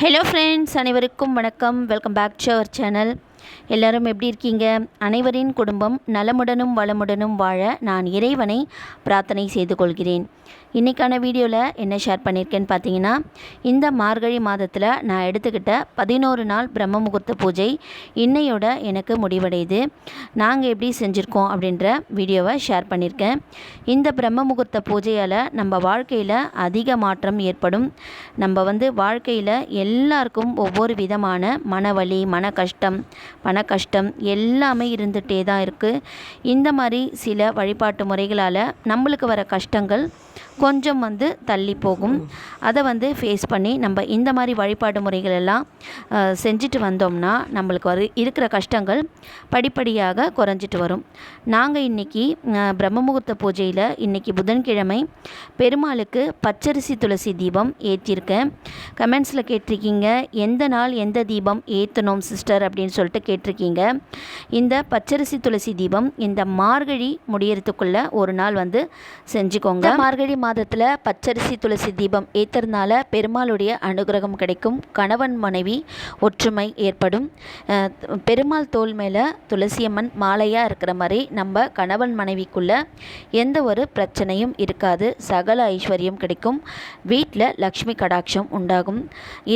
Hello friends அனைவருக்கும் வணக்கம். Welcome back to our channel எல்லாரும் எப்படி இருக்கீங்க? அனைவரின் குடும்பம் நலமுடனும் வளமுடனும் வாழ நான் இறைவனை பிரார்த்தனை செய்து கொள்கிறேன். இன்றைக்கான வீடியோவில் என்ன ஷேர் பண்ணியிருக்கேன்னு பார்த்தீங்கன்னா இந்த மார்கழி மாதத்தில் நான் எடுத்துக்கிட்ட பதினோரு நாள் பிரம்ம முகூர்த்த பூஜை இன்னையோட எனக்கு முடிவடையுது. நாங்கள் எப்படி செஞ்சுருக்கோம் அப்படின்ற வீடியோவை ஷேர் பண்ணியிருக்கேன் இந்த பிரம்ம முகூர்த்த பூஜையால் நம்ம வாழ்க்கையில் அதிக மாற்றம் ஏற்படும். நம்ம வந்து வாழ்க்கையில் எல்லாருக்கும் ஒவ்வொரு விதமான மனவலி மன கஷ்டம் பண கஷ்டம் எல்லாமே இருந்துகிட்டே தான் இருக்குது இந்த மாதிரி சில வழிபாட்டு முறைகளால் நம்மளுக்கு வர கஷ்டங்கள் கொஞ்சம் வந்து தள்ளி போகும். அதை வந்து ஃபேஸ் பண்ணி நம்ம இந்த மாதிரி வழிபாடு முறைகள் எல்லாம் செஞ்சுட்டு வந்தோம்னா நம்மளுக்கு வரு இருக்கிற கஷ்டங்கள் படிப்படியாக குறைஞ்சிட்டு வரும். நாங்கள் இன்றைக்கி பிரம்மமுகூர்த்த பூஜையில் இன்றைக்கி புதன்கிழமை பெருமாளுக்கு பச்சரிசி துளசி தீபம் ஏற்றிருக்கேன். கமெண்ட்ஸில் கேட்டிருக்கீங்க எந்த நாள் எந்த தீபம் ஏற்றணும் சிஸ்டர் அப்படின்னு சொல்லிட்டு கேட்டிருக்கீங்க. இந்த பச்சரிசி துளசி தீபம் இந்த மார்கழி முடியறதுக்குள்ளே ஒரு நாள் வந்து செஞ்சுக்கோங்க. மார்கழி மா மாதத்தில் பச்சரிசி துளசி தீபம் ஏற்றுறதுனால பெருமாளுடைய அனுகிரகம் கிடைக்கும். கணவன் மனைவி ஒற்றுமை ஏற்படும். பெருமாள் தோல் மேலே துளசியம்மன் மாலையாக இருக்கிற மாதிரி நம்ம கணவன் மனைவிக்குள்ள எந்த ஒரு பிரச்சனையும் இருக்காது. சகல ஐஸ்வர்யம் கிடைக்கும். வீட்டில் லக்ஷ்மி கடாட்சம் உண்டாகும்.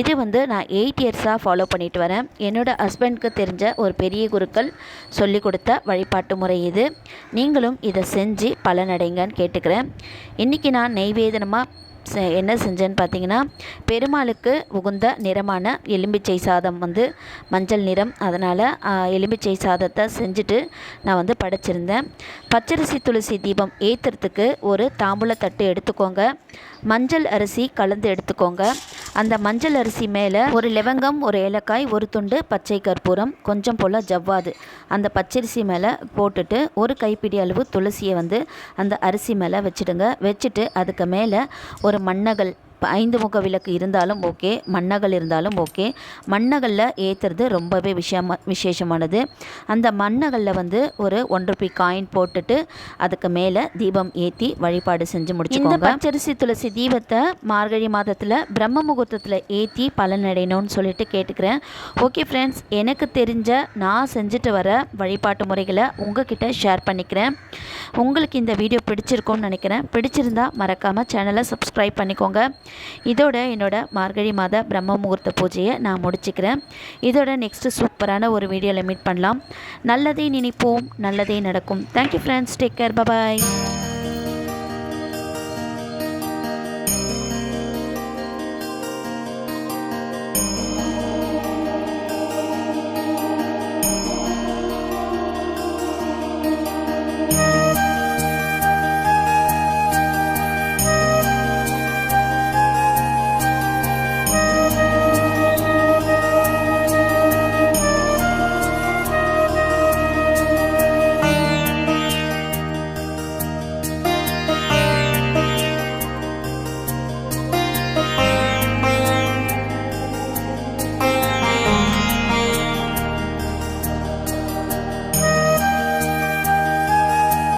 இது வந்து நான் எயிட் இயர்ஸாக ஃபாலோ பண்ணிட்டு வரேன். என்னோட ஹஸ்பண்ட்க்கு தெரிஞ்ச ஒரு பெரிய குருக்கள் சொல்லி கொடுத்த வழிபாட்டு முறை இது. நீங்களும் இதை செஞ்சு பலனடைங்கன்னு கேட்டுக்கிறேன். இன்றைக்கி நான் நெய்வேதனமாக செ- என்ன செஞ்சேன்னு பார்த்தீங்கன்னா பெருமாளுக்கு உகுந்த நிறமான எலும்பிச்சை சாதம் வந்து மஞ்சள் நிறம் அதனால் எலும்பிச்சை சாதத்தை செஞ்சுட்டு நான் வந்து படைச்சிருந்தேன். பச்சரிசி துளசி தீபம் ஏற்றுறதுக்கு ஒரு தாம்பூலத்தட்டு எடுத்துக்கோங்க. மஞ்சள் அரிசி கலந்து எடுத்துக்கோங்க. அந்த மஞ்சள் அரிசி மேலே ஒரு லவங்கம் ஒரு ஏலக்காய் ஒரு துண்டு பச்சை கற்பூரம் கொஞ்சம் போல் ஜவ்வாது. அந்த பச்சரிசி மேலே போட்டுட்டு ஒரு கைப்பிடி அளவு துளசியை வந்து அந்த அரிசி மேலே வச்சுடுங்க. வச்சுட்டு அதுக்கு மேலே ஒரு மண்ணகல் ஐந்து முக விளக்கு இருந்தாலும் ஓகே மன்னகள் இருந்தாலும் ஓகே. மன்னகளில் ஏற்றுறது ரொம்பவே விஷயமா விசேஷமானது. அந்த மன்னகளில் வந்து ஒரு ஒன்று ரூபி காயின் போட்டுட்டு அதுக்கு மேலே தீபம் ஏற்றி வழிபாடு செஞ்சு முடிச்சுக்கோங்க. இந்த பச்சரிசி துளசி தீபத்தை மார்கழி மாதத்தில் பிரம்ம முகூர்த்தத்தில் ஏற்றி பலனடையணும்னு சொல்லிட்டு கேட்டுக்கிறேன். ஓகே ஃப்ரெண்ட்ஸ் எனக்கு தெரிஞ்ச நான் செஞ்சுட்டு வர வழிபாட்டு முறைகளை உங்ககிட்ட ஷேர் பண்ணிக்கிறேன். உங்களுக்கு இந்த வீடியோ பிடிச்சிருக்கும்னு நினைக்கிறேன். பிடிச்சிருந்தா மறக்காமல் சேனலை சப்ஸ்கிரைப் பண்ணிக்கோங்க. இதோட என்னோட மார்கழி மாத பிரம்ம முகூர்த்த பூஜையை நான் முடிச்சுக்கிறேன். இதோட நெக்ஸ்ட்டு சூப்பரான ஒரு வீடியோவில் மீட் பண்ணலாம். நல்லதே நினைப்போம் நல்லதே நடக்கும். Thank you friends take care bye bye